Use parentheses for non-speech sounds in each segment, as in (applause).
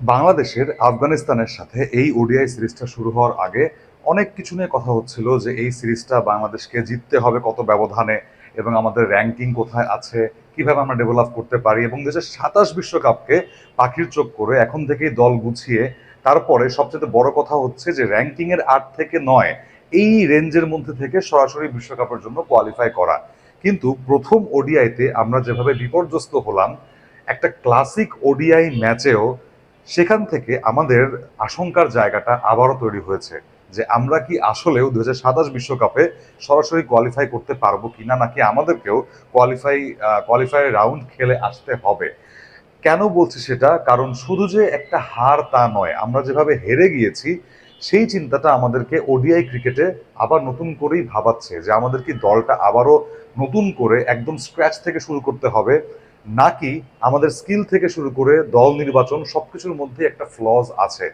বাংলাদেশের আফগানিস্তানের সাথে এই ওডিআই সিরিজটা শুরু হওয়ার আগে অনেক কিছু নিয়ে কথা হচ্ছিল যে এই সিরিজটা বাংলাদেশকে জিততে হবে কত ব্যবধানে এবং আমাদের র্যাঙ্কিং কোথায় আছে, কীভাবে আমরা ডেভেলপ করতে পারি এবং দেশের সাতাশ বিশ্বকাপকে পাখির চোখ করে এখন থেকেই দল গুছিয়ে তারপরে সবচেয়ে বড় কথা হচ্ছে যে র্যাঙ্কিং এর আট থেকে নয়, এই রেঞ্জের মধ্যে থেকে সরাসরি বিশ্বকাপের জন্য কোয়ালিফাই করা। কিন্তু প্রথম ওডিআইতে আমরা যেভাবে বিপর্যস্ত হলাম, একটা ক্লাসিক ওডিআই ম্যাচেও সেখান থেকে আমাদের আশঙ্কার জায়গাটা আবারও তৈরি হয়েছে যে আমরা কি আসলেও দু বিশ্বকাপে সরাসরি কোয়ালিফাই করতে পারব কিনা নাকি আমাদেরকেও কোয়ালিফাই কোয়ালিফাই রাউন্ড খেলে আসতে হবে। কেন বলছি সেটা? কারণ শুধু যে একটা হার তা নয়, আমরা যেভাবে হেরে গিয়েছি, সেই চিন্তাটা আমাদেরকে ওডিআই ক্রিকেটে আবার নতুন করেই ভাবাচ্ছে যে আমাদের কি দলটা আবারও নতুন করে একদম স্ক্র্যাচ থেকে শুরু করতে হবে। নাকি আমাদের স্কিল থেকে শুরু করে দল নির্বাচন সবকিছুর মধ্যে একটা ফ্লজ আছে।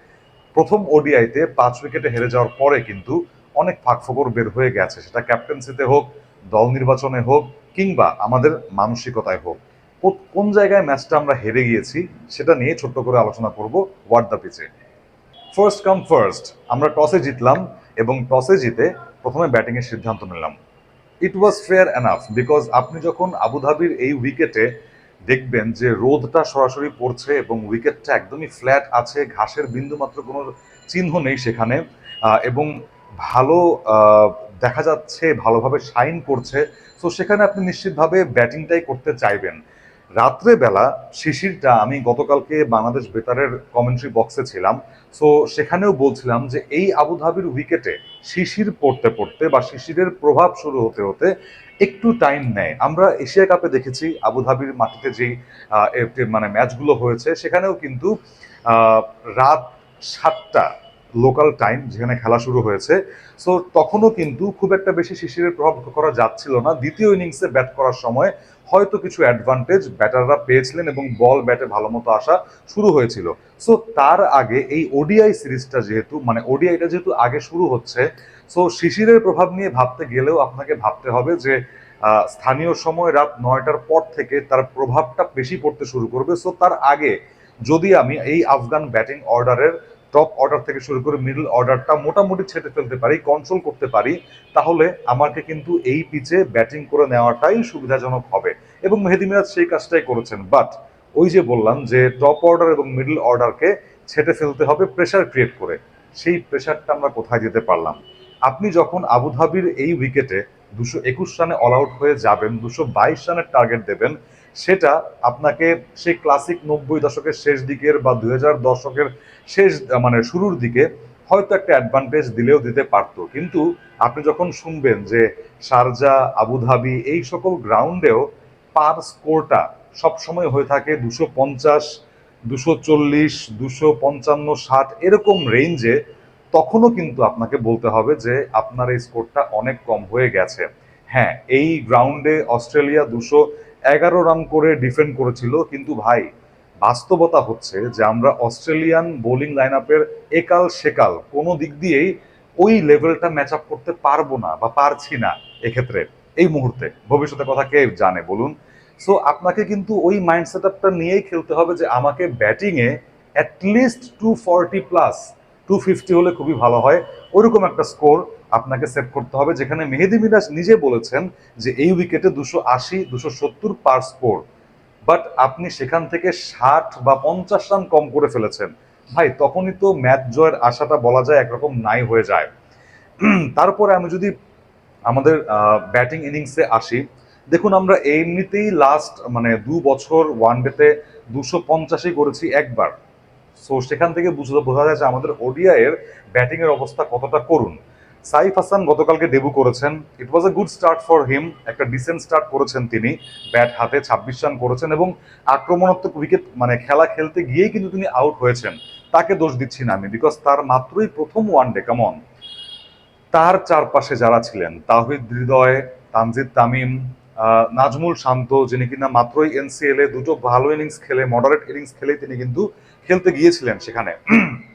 প্রথম ওডিআইতে পাঁচ উইকেটে হেরে যাওয়ার পরে কিন্তু অনেক ফাঁকফোকর বের হয়ে গেছে। সেটা ক্যাপ্টেন্সিতে হোক, দল নির্বাচনে হোক, কিংবা আমাদের মানসিকতায় হোক। কোন জায়গায় ম্যাচটা আমরা হেরে গিয়েছি সেটা নিয়ে ছোট্ট করে আলোচনা করব ওয়ার্ড দ্য পিচে ফার্স্ট কাম ফার্স্ট আমরা টসে জিতলাম এবং টসে জিতে প্রথমে ব্যাটিংয়ের সিদ্ধান্ত নিলাম। It was fair enough because আপনি যখন আবুধাবির এই উইকেটে দেখবেন যে রোদটা সরাসরি পড়ছে এবং উইকেটটা একদমই ফ্ল্যাট আছে, ঘাসের বিন্দুমাত্র কোনো চিহ্ন নেই সেখানে এবং ভালো দেখা যাচ্ছে, ভালোভাবে শাইন করছে। তো সেখানে আপনি নিশ্চিতভাবে ব্যাটিংটাই করতে চাইবেন। রাত্রেবেলা শিশিরটা, আমি গতকালকে বাংলাদেশ বেতারের কমেন্ট্রি বক্সে ছিলাম সো সেখানেও বলছিলাম যে এই আবুধাবির উইকেটে শিশির পড়তে পড়তে বা শিশিরের প্রভাব শুরু হতে হতে একটু টাইম নেয়। আমরা এশিয়া কাপে দেখেছি আবুধাবির মাটিতে যেই মানে ম্যাচগুলো হয়েছে, সেখানেও কিন্তু রাত সাতটা লোকাল টাইম যেখানে খেলা শুরু হয়েছে। সো তখনও কিন্তু খুব একটা বেশি শিশিরের প্রভাব করা যাচ্ছিল না। দ্বিতীয় ইনিংসে ব্যাট করার সময় হয়তো কিছু অ্যাডভান্টেজ ব্যাটাররা পেয়েছিলেন এবং বল ব্যাটে ভালো মতো আসা শুরু হয়েছিল। সো তার আগে এই ওডিআই সিরিজটা যেহেতু মানে ওডিআইটা যেহেতু আগে শুরু হচ্ছে সো শিশিরের প্রভাব নিয়ে ভাবতে গেলেও আপনাকে ভাবতে হবে যে স্থানীয় সময় রাত নয়টার পর থেকে তার প্রভাবটা বেশি পড়তে শুরু করবে। সো তার আগে যদি আমি এই আফগান ব্যাটিং অর্ডারের টপ অর্ডার থেকে শুরু করে মিডল অর্ডারটা মোটামুটি ছেটে ফেলতে পারি কন্ট্রোল করতে পারি, তাহলে আমাকে কিন্তু এই পিচে ব্যাটিং করে নেওয়াটাই সুবিধাজনক হবে। এবং মেহেদি মিরাজ সেই কাজটাই করেছেন। বাট ওই যে বললাম যে টপ অর্ডার এবং মিডল অর্ডারকে ছেটে ফেলতে হবে প্রেশার ক্রিয়েট করে। সেই প্রেশারটা আমরা কোথায় যেতে পারলাম? আপনি যখন আবুধাবির এই উইকেটে দুশো একুশ রানে অল আউট হয়ে যাবেন, দুশো বাইশ রানের টার্গেট দেবেন, সেটা আপনাকে সেই ক্লাসিক নব্বই দশকের শেষ দিকের বা দুই হাজার দশকের শেষ মানে শুরুর দিকে হয়তো একটা অ্যাডভান্টেজ দিলেও দিতে পারতো। কিন্তু আপনি যখন শুনবেন যে শারজা, আবুধাবি এই সকল গ্রাউন্ডেও পার স্কোরটা সবসময় হয়ে থাকে দুশো পঞ্চাশ, দুশো চল্লিশ, দুশো পঞ্চান্ন, ষাট, এরকম রেঞ্জে তখনও কিন্তু আপনাকে বলতে হবে যে আপনার এই স্কোরটা অনেক কম হয়ে গেছে। হ্যাঁ এই গ্রাউন্ডে অস্ট্রেলিয়া দুশো এগারো রান করে ডিফেন্ড করেছিল, কিন্তু ভাই বাস্তবতা হচ্ছে যে আমরা অস্ট্রেলিয়ান বোলিং লাইন আপের একাল সেকাল কোনো দিক দিয়েই ওই লেভেলটা ম্যাচ আপ করতে পারব না বা পারছি না এক্ষেত্রে এই মুহূর্তে। ভবিষ্যতের কথা কে জানে বলুন? সো আপনাকে কিন্তু ওই মাইন্ড সেট আপটা নিয়েই খেলতে হবে যে আমাকে ব্যাটিংয়ে at least two forty plus two fifty হলে খুবই ভালো হয়। ওইরকম একটা স্কোর আপনাকে সেট করতে হবে, যেখানে মেহেদি মিরাজ নিজে বলেছেন যে এই উইকেটে দুশো আশি, দুশো সত্তর পার স্কোর বাট আপনি সেখান থেকে ষাট বা পঞ্চাশ রান কম করে ফেলেছেন। ভাই, তখনই তো ম্যাচ জয়ের আশাটা বলা যায় একরকম নাই হয়ে যায়। তারপরে আমি যদি আমাদের ব্যাটিং ইনিংসে আসি, দেখুন আমরা এমনিতেই লাস্ট মানে দু বছর ওয়ানডেতে দুশো পঞ্চাশই করেছি একবার। সো সেখান থেকে বুঝতে বোঝা যায় যে আমাদের ওডিআই এর ব্যাটিং এর অবস্থা কতটা করুন সাইফ হাসান গতকালকে ডেবু করেছেন। It was a good start for him একটা ডিসেন্ট স্টার্ট করেছেন তিনি। ব্যাট হাতে ছাব্বিশ রান করেছেন এবং আক্রমণাত্মক উইকেট মানে খেলা খেলতে গিয়েই কিন্তু তিনি আউট হয়েছেন। তাকে দোষ দিচ্ছি না আমি বিকজ তার মাত্রই প্রথম ওয়ানডে কেমন তার চারপাশে যারা ছিলেন, তাহিদ হৃদয়, তানজিদ তামিম নাজমুল শান্ত, যিনি কিনা মাত্রই এনসিএল এ দুটো ভালো ইনিংস খেলে মডারেট ইনিংস খেলে তিনি কিন্তু খেলতে গিয়েছিলেন সেখানে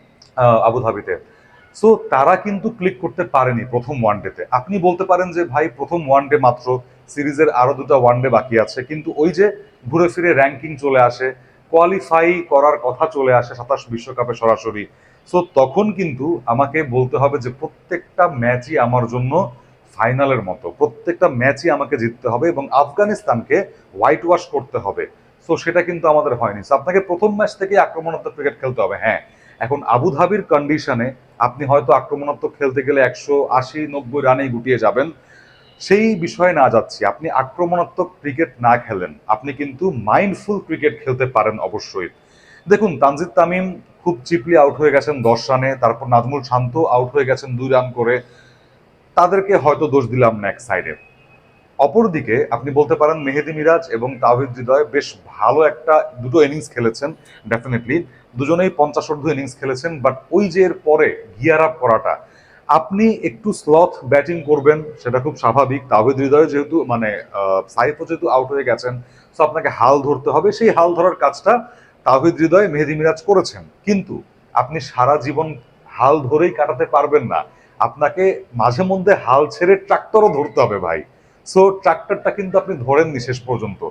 (clears throat) আবুধাবিতে। সো তারা কিন্তু ক্লিক করতে পারেনি প্রথম ওয়ান ওয়ানডেতে আপনি বলতে পারেন যে, ভাই, প্রথম ওয়ানডে মাত্র সিরিজের আরও দুটো ওয়ানডে বাকি আছে। কিন্তু ওই যে ঘুরে ফিরে র্যাঙ্কিং চলে আসে কোয়ালিফাই করার কথা চলে আসে সাতাশ বিশ্বকাপে সরাসরি। সো তখন কিন্তু আমাকে বলতে হবে যে, প্রত্যেকটা ম্যাচই আমার জন্য ফাইনালের মতো। প্রত্যেকটা ম্যাচই আমাকে জিততে হবে এবং আফগানিস্তানকে হোয়াইট ওয়াশ করতে হবে। সো সেটা কিন্তু আমাদের হয়নি। So, আপনাকে প্রথম ম্যাচ থেকে আক্রমণাত্মক ক্রিকেট খেলতে হবে। হ্যাঁ এখন আবুধাবির কন্ডিশনে আপনি হয়তো আক্রমণাত্মক খেলতে গেলে একশো আশি, নব্বই রানেই গুটিয়ে যাবেন। সেই বিষয়ে না যাচ্ছি। আপনি আক্রমণাত্মক ক্রিকেট না খেলেন। আপনি কিন্তু মাইন্ডফুল ক্রিকেট খেলতে পারেন অবশ্যই। দেখুন, তানজিদ তামিম খুব চিপলি আউট হয়ে গেছেন দশ রানে। তারপর নাজমুল শান্ত আউট হয়ে গেছেন দুই রান করে। তাদেরকে হয়তো দোষ দিলাম না এক সাইডে অপরদিকে আপনি বলতে পারেন, মেহেদি মিরাজ এবং তাহিদ হৃদয় বেশ ভালো একটা দুটো ইনিংস খেলেছেন ডেফিনেটলি দুজনেই পঞ্চাশ অর্ধ ইনিংস খেলেছেন বাট ওই যে এর পরে গিয়ার আপ করাটা, আপনি একটু স্লথ ব্যাটিং করবেন সেটা খুব স্বাভাবিক। তাহিদ হৃদয় যেহেতু মানে সাইফও যেহেতু আউট হয়ে গেছেন সো আপনাকে হাল ধরতে হবে। সেই হাল ধরার কাজটা তাহিদ হৃদয়, মেহেদি মিরাজ করেছেন। কিন্তু আপনি সারা জীবন হাল ধরেই কাটাতে পারবেন না। আপনাকে মাঝে মধ্যে হাল ছেড়ে ট্রাক্টরও ধরতে হবে ভাই। সো ট্রাক্টরটা কিন্তু আপনি ধরেননি শেষ পর্যন্ত।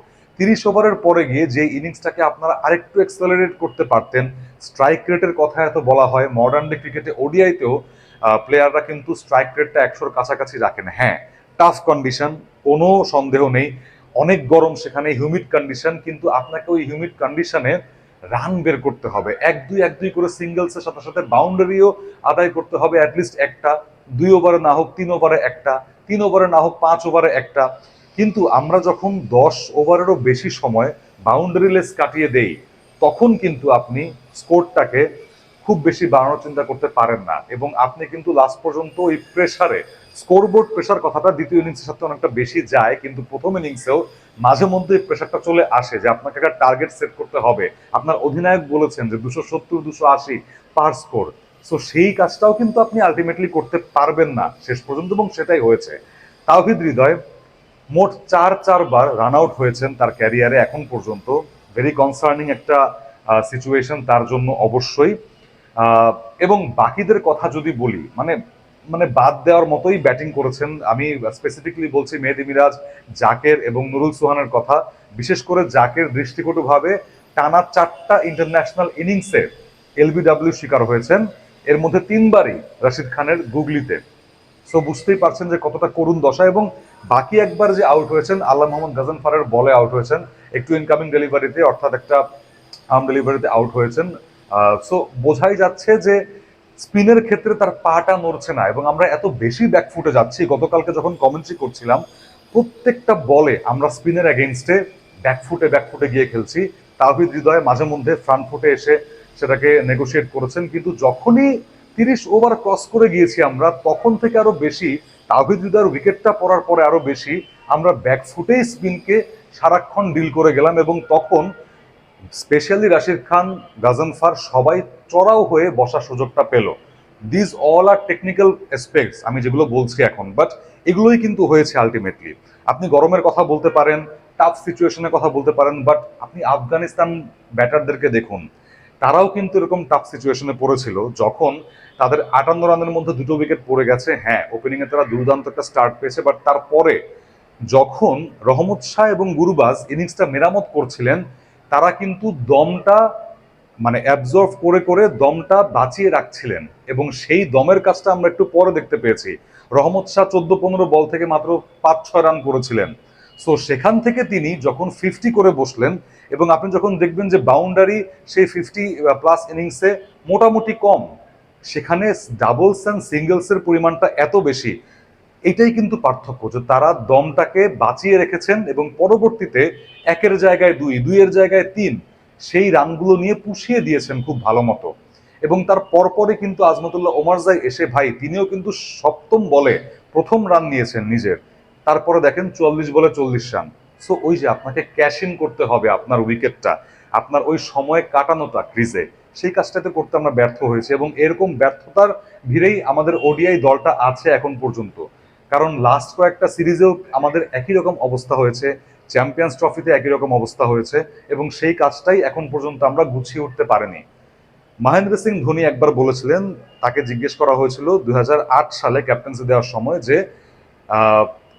তিরিশ ওভারের পরে গিয়ে যে ইনিংসটাকে আপনারা আরেকটু এক্সেলারেট করতে পারতেন স্ট্রাইক রেটের কথা এত বলা হয় মডার্ন ডে ক্রিকেটে ওডিআইতেও প্লেয়াররা কিন্তু স্ট্রাইক রেটটা একশোর কাছাকাছি রাখেন। হ্যাঁ টাফ কন্ডিশন কোনো সন্দেহ নেই, অনেক গরম সেখানে হিউমিড কন্ডিশন কিন্তু আপনাকে ওই হিউমিড কন্ডিশনে রান বের করতে হবে। এক দুই এক দুই করে সিঙ্গেলসের সাথে সাথে বাউন্ডারিও আদায় করতে হবে অ্যাটলিস্ট একটা, দুই ওভারে না হোক, তিন ওভারে একটা, তিন ওভারে না হোক, পাঁচ ওভারে একটা। কিন্তু আমরা যখন দশ ওভারেরও বেশি সময় বাউন্ডারি লেস কাটিয়ে দেই, তখন কিন্তু আপনি স্কোরটাকে খুব বেশি বাড়ানোর চিন্তা করতে পারেন না। এবং আপনি কিন্তু লাস্ট পর্যন্ত ওই প্রেসারে স্কোরবোর্ড প্রেসার কথাটা দ্বিতীয় ইনিংসের সাথে অনেকটা বেশি যায়, কিন্তু প্রথম ইনিংসেও মাঝে মধ্যে প্রেসারটা চলে আসে যে আপনাকে একটা টার্গেট সেট করতে হবে। আপনার অধিনায়ক বলেছেন যে দুশো সত্তর, দুশো আশি পার স্কোর সো সেই কাজটাও কিন্তু আপনি আলটিমেটলি করতে পারবেন না, শেষ পর্যন্ত এবং সেটাই হয়েছে। তাওহিদ হৃদয় মোট চার চারবার রান আউট হয়েছেন তার ক্যারিয়ারে এখন পর্যন্ত। ভেরি কনসার্নিং একটা সিচুয়েশন তার জন্য অবশ্যই। এবং বাকিদের কথা যদি বলি মানে মানে বাদ দেওয়ার মতোই ব্যাটিং করেছেন। আমি স্পেসিফিকলি বলছি মেহেদি মিরাজ, জাকের এবং নুরুল সুহানের কথা। বিশেষ করে জাকের দৃষ্টিকটুভাবে টানা চারটা ইন্টারন্যাশনাল ইনিংসে এলবিডব্লিউ শিকার হয়েছেন। এর মধ্যে তিনবারই রশিদ খানের গুগলিতে। সো বুঝতেই পারছেন যে কতটা করুণ দশা এবং বাকি একবার যে আউট হয়েছেন, আল্লাহ মোহাম্মদ গাজনফারের বলে আউট হয়েছেন, একটু ইনকামিং ডেলিভারিতে অর্থাৎ একটা আর্ম ডেলিভারিতে আউট হয়েছেন। সো বোঝাই যাচ্ছে যে স্পিনের ক্ষেত্রে তার পাটা নড়ছে না এবং আমরা এত বেশি ব্যাকফুটে যাচ্ছি। গতকালকে যখন কমেন্ট্রি করছিলাম, প্রত্যেকটা বলে আমরা স্পিনের এগেনস্টে ব্যাকফুটে ব্যাকফুটে গিয়ে খেলছি। তাহিদ হৃদয় মাঝে মধ্যে ফ্রন্ট ফুটে এসে সেটাকে নেগোশিয়েট করেছেন। কিন্তু যখনই তিরিশ ওভার ক্রস করে গিয়েছি আমরা, তখন থেকে আরও বেশি তাহিদ হৃদয়ের উইকেটটা পড়ার পরে আরও বেশি, আমরা ব্যাকফুটেই স্পিনকে সারাক্ষণ ডিল করে গেলাম এবং তখন স্পেশালি রাশিদ খান গাজনফার সবাই চড়াও হয়ে বসার সুযোগটা পেল। This all are technical aspects আমি যেগুলো বলছি এখন বাট এগুলোই কিন্তু হয়েছে আলটিমেটলি আপনি গরমের কথা বলতে পারেন টাফ সিচুয়েশনের কথা বলতে পারেন বাট আপনি আফগানিস্তান ব্যাটারদেরকে দেখুন তারাও কিন্তু এরকম টাফ সিচুয়েশনে পড়েছিল, যখন তাদের আটান্ন রানের মধ্যে দুটো উইকেট পড়ে গেছে। হ্যাঁ ওপেনিংয়ে তারা দুর্দান্ত একটা স্টার্ট পেয়েছে বাট তারপরে যখন রহমত শাহ এবং গুরুবাজ ইনিংসটা মেরামত করছিলেন, তারা কিন্তু দমটা মানে অ্যাবজর্ভ করে করে দমটা বাঁচিয়ে রাখছিলেন। এবং সেই দমের কাজটা আমরা একটু পরে দেখতে পেয়েছি। রহমত শাহ চোদ্দ পনেরো বল থেকে মাত্র পাঁচ, ছয় রান করেছিলেন। সো সেখান থেকে তিনি যখন ফিফটি করে বসলেন এবং আপনি যখন দেখবেন যে বাউন্ডারি সেই ফিফটি প্লাস ইনিংসে মোটামুটি কম, সেখানে ডাবলস অ্যান্ড সিঙ্গেলসের পরিমাণটা এত বেশি, এটাই কিন্তু পার্থক্য যে তারা দমটাকে বাঁচিয়ে রেখেছেন এবং পরবর্তীতে একের জায়গায় দুই, দুইয়ের জায়গায় তিন, সেই রানগুলো নিয়ে পুষিয়ে দিয়েছেন খুব ভালো মতো। এবং তার পরপরে কিন্তু আজমতুল্লাহ ওমারজাই এসে ভাই, তিনিও কিন্তু সপ্তম বলে প্রথম রান নিয়েছেন নিজের। তারপরে দেখেন চুয়াল্লিশ বলে চল্লিশ রান। সো ওই যে আপনাকে ক্যাশ ইন করতে হবে আপনার উইকেটটা আপনার ওই সময় কাটানোটা ক্রিজে সেই কাজটাতে করতে আমরা ব্যর্থ হয়েছে এবং এরকম ব্যর্থতার ভিড়েই আমাদের ওডিআই দলটা আছে এখন পর্যন্ত। কারণ লাস্ট কয়েকটা সিরিজেও আমাদের একই রকম অবস্থা হয়েছে চ্যাম্পিয়ন্স ট্রফিতে একই রকম অবস্থা হয়েছে এবং সেই কাজটাই এখন পর্যন্ত আমরা গুছিয়ে উঠতে পারিনি। মহেন্দ্র সিং ধোনি একবার বলেছিলেন, তাকে জিজ্ঞেস করা হয়েছিল দুই হাজার আট সালে ক্যাপ্টেন্সি দেওয়ার সময় যে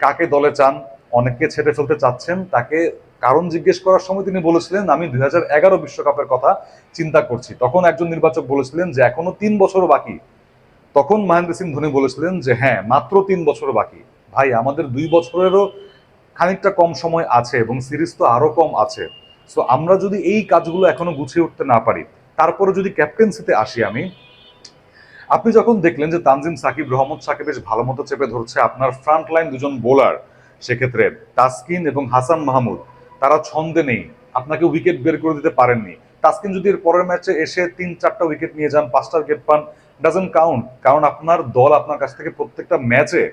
কাকে দলে চান, অনেককে ছেড়ে ফেলতে চাচ্ছেন, তাকে কারণ জিজ্ঞেস করার সময় তিনি বলেছিলেন, আমি দুই বিশ্বকাপের কথা চিন্তা করছি। তখন একজন নির্বাচক বলেছিলেন যে, এখনও তিন বছর বাকি। তখন মহেন্দ্র সিং ধোনি বলেছিলেন যে হ্যাঁ মাত্র তিন বছর বাকি। ভাই, আমাদের দুই বছরেরও খানিকটা কম সময় আছে এবং সিরিজ তো আরও কম আছে। সো আমরা যদি এই কাজগুলো এখনও গুছিয়ে উঠতে না পারি, তারপরে যদি ক্যাপ্টেন্সিতে আসি আমি আপনি যখন দেখলেন যে তানজিম সাকিব, রহমত সাকিব বেশ ভালো মতো চেপে ধরছে, আপনার ফ্রন্ট লাইন দুজন বোলার সেক্ষেত্রে তাসকিন এবং হাসান মাহমুদ, তারা ছন্দে নেই। আপনাকে উইকেট বের করে দিতে পারেননি। তাসকিন যদি এর পরের ম্যাচে এসে তিন চারটা উইকেট নিয়ে যান, পাঁচটা উইকেট পান ডাজেন্ট কাউন্ট কারণ আপনার দল আপনার কাছ থেকে প্রত্যেকটা ম্যাচে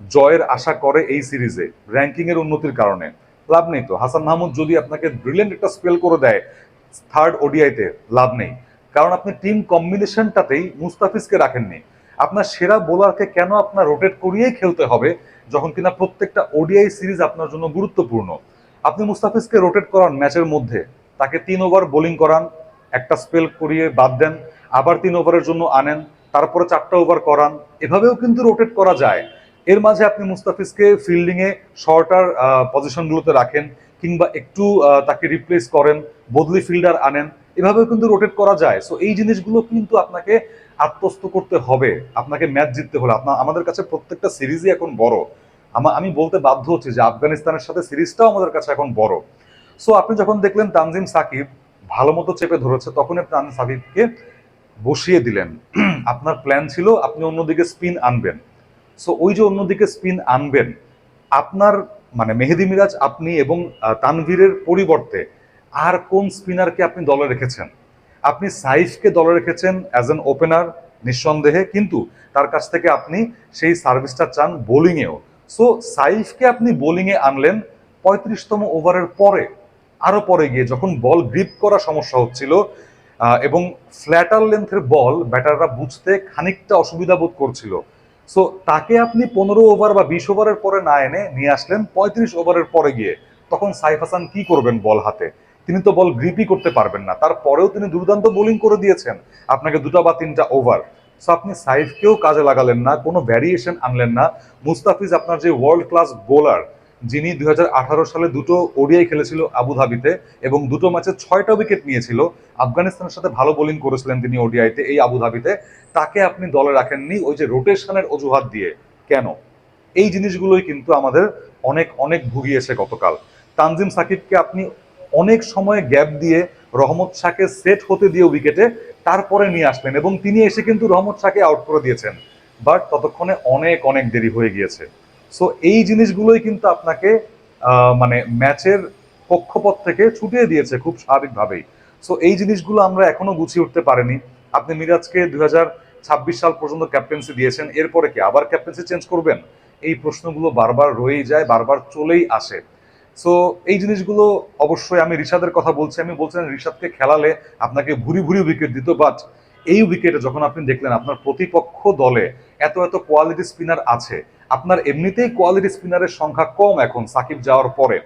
জয়ের আশা করে এই সিরিজে র্যাঙ্কিং এর উন্নতির কারণে। লাভ নেই তো। হাসান মাহমুদ যদি আপনাকে ব্রিলিয়েন্ট একটা স্পেল করে দেয় থার্ড ওডিআইতে লাভ নেই। কারণ আপনি টিম কম্বিনেশনটাতেই মুস্তাফিজকে রাখেননি। আপনার সেরা বোলারকে কেন আপনার রোটেট করিয়েই খেলতে হবে, যখন কিনা প্রত্যেকটা ওডিআই সিরিজ আপনার জন্য গুরুত্বপূর্ণ? আপনি মুস্তাফিজকে রোটেট করান ম্যাচের মধ্যে, তাকে তিন ওভার বোলিং করান, একটা স্পেল করিয়ে বাদ দেন, আবার তিন ওভারের জন্য আনেন, তারপরে চারটা ওভার করান, এভাবেও কিন্তু রোটেট করা যায়। এর মাঝে আপনি মুস্তাফিজকে ফিল্ডিংয়ে শর্টার পজিশনগুলোতে রাখেন, কিংবা একটু তাকে রিপ্লেস করেন, বদলি ফিল্ডার আনেন এভাবেও কিন্তু রোটেট করা যায়। সো এই জিনিসগুলো কিন্তু আপনাকে আত্মস্থ করতে হবে। আপনাকে ম্যাচ জিততে হলে। আপনার আমাদের কাছে প্রত্যেকটা সিরিজই এখন বড়। আমা- আমি বলতে বাধ্য হচ্ছি যে আফগানিস্তানের সাথে সিরিজটাও আমাদের কাছে এখন বড়। সো আপনি যখন দেখলেন তানজিম সাকিব ভালো মতো চেপে ধরেছে, তখনই তানজিম সাকিবকে বসিয়ে দিলেন। (clears throat) আপনার প্ল্যান ছিল, আপনি অন্যদিকে স্পিন আনবেন। সো ওই যে অন্যদিকে স্পিন আনবেন, আপনার মানে মেহেদি মিরাজ আপনি এবং তানভীরের পরিবর্তে আর কোন স্পিনারকে আপনি দলে রেখেছেন? আপনি সাইফকে দলে রেখেছেন অ্যাজ এন ওপেনার নিঃসন্দেহে, কিন্তু তার কাছ থেকে আপনি সেই সার্ভিসটা চান বোলিংয়েও। সো সাইফকে আপনি বোলিংয়ে আনলেন পঁয়ত্রিশতম ওভারের পরে, আরও পরে গিয়ে যখন বল গ্রিপ করা সমস্যা হচ্ছিল এবং ফ্ল্যাটার লেন্থের বল ব্যাটাররা বুঝতে খানিকটা অসুবিধা বোধ করছিল। সো তাকে আপনি পনেরো ওভার বা বিশ ওভারের পরে না এনে নিয়ে আসলেন পঁয়ত্রিশ ওভারের পরে গিয়ে। তখন সাইফ হাসান কি করবেন বল হাতে? তিনি তো বল গ্রিপই করতে পারবেন না। তারপরেও তিনি দুর্দান্ত বোলিং করে দিয়েছেন। আপনাকে দুটা বা তিনটা ওভার সো আপনি সাইফকেও কাজে লাগালেন না, কোনো ভ্যারিয়েশন আনলেন না। মুস্তাফিজ আপনার যে ওয়ার্ল্ড ক্লাস বোলার যিনি দুই সালে দুটো ওডিআই খেলেছিল আবুধাবিতে এবং দুটো ম্যাচে ছয়টা উইকেট নিয়েছিল, আফগানিস্তানের সাথে ভালো বোলিং করেছিলেন তিনি ওডিআইতে এই আবুধাবিতে। তাকে আপনি দলে রাখেননি ওই যে রোটেশনের অজুহাত দিয়ে। কেন? এই জিনিসগুলোই কিন্তু আমাদের অনেক অনেক ভুগিয়েছে গতকাল। তানজিম সাকিবকে আপনি অনেক সময় গ্যাপ দিয়ে রহমত শাহকে সেট হতে দিয়ে উইকেটে তারপরে নিয়ে আসলেন এবং তিনি এসে কিন্তু রহমত শাহকে আউট করে দিয়েছেন। বাট ততক্ষণে অনেক অনেক দেরি হয়ে গিয়েছে। সো এই জিনিসগুলোই কিন্তু আপনাকে মানে ম্যাচের পক্ষপথ থেকে ছুটিয়ে দিয়েছে খুব স্বাভাবিকভাবেই। সো এই জিনিসগুলো আমরা এখনও গুছিয়ে উঠতে পারিনি। আপনি মিরাজকে দুই ছাব্বিশ সাল পর্যন্ত ক্যাপ্টেন্সি দিয়েছেন, এরপরে কি আবার ক্যাপ্টেন্সি চেঞ্জ করবেন? এই প্রশ্নগুলো বারবার রয়েই যায়, বারবার চলেই আসে। সো এই জিনিসগুলো অবশ্যই আমি রিশাদের কথা বলছি। আমি বলছিলাম রিশাদকে খেলালে আপনাকে ভুরি ভুরি উইকেট দিত বাট এই উইকেটে যখন আপনি দেখলেন আপনার প্রতিপক্ষ দলে এত এত কোয়ালিটি স্পিনার আছে, আপনার এমনিতেই কোয়ালিটি স্পিনারের সংখ্যা কম এখন সাকিব যাওয়ার পরে,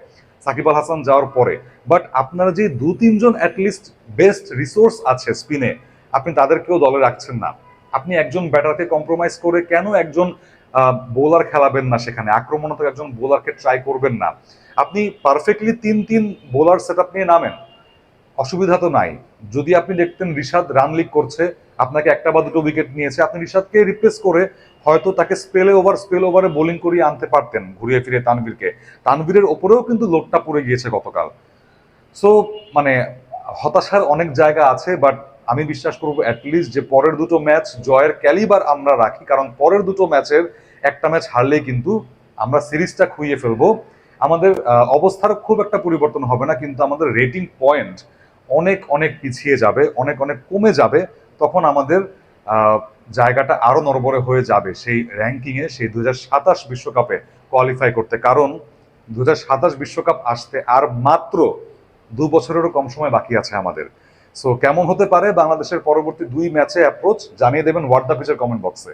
সাকিব আল হাসান যাওয়ার পরে। বাট আপনার যে দু তিনজন অ্যাটলিস্ট বেস্ট রিসোর্স আছে স্পিনে আপনি তাদেরকেও দলে রাখছেন না। আপনি একজন ব্যাটারকে কম্প্রোমাইজ করে কেন একজন বোলার খেলাবেন না সেখানে? আক্রমণাত্মক একজন বোলারকে ট্রাই করবেন না। আপনি পারফেক্টলি তিন তিন বোলার সেট আপ নিয়ে নামেন, অসুবিধা তো নাই। যদি আপনি দেখতেন রিশাদ রান লিক করছে, আপনাকে একটা বা দুটো উইকেট নিয়েছে, আপনি রিশাদকে রিপ্লেস করে হয়তো তাকে স্পেলে ওভার স্পেল ওভারে বোলিং করিয়ে আনতে পারতেন ঘুরিয়ে ফিরে তানভীরকে। তানভীরের ওপরেও কিন্তু লোডটা পড়ে গিয়েছে গতকাল। সো মানে হতাশার অনেক জায়গা আছে বাট আমি বিশ্বাস করব অ্যাটলিস্ট যে পরের দুটো ম্যাচ জয়ের ক্যালিবার আমরা রাখি, কারণ পরের দুটো ম্যাচের একটা ম্যাচ হারলেই কিন্তু আমরা সিরিজটা খুইয়ে ফেলব। আমাদের অবস্থার খুব একটা পরিবর্তন হবে না, কিন্তু আমাদের রেটিং পয়েন্ট অনেক অনেক পিছিয়ে যাবে, অনেক অনেক কমে যাবে, তখন আমাদের জায়গাটা আরও নরবরে হয়ে যাবে সেই র্যাঙ্কিংয়ে সেই দু সাতাশ বিশ্বকাপে কোয়ালিফাই করতে। কারণ দু সাতাশ বিশ্বকাপ আসতে আর মাত্র দু বছরেরও কম সময় বাকি আছে আমাদের। সো কেমন হতে পারে বাংলাদেশের পরবর্তী দুই ম্যাচে অ্যাপ্রোচ জানিয়ে দেবেন হোয়াটসঅ্যাপ পিচের কমেন্ট বক্সে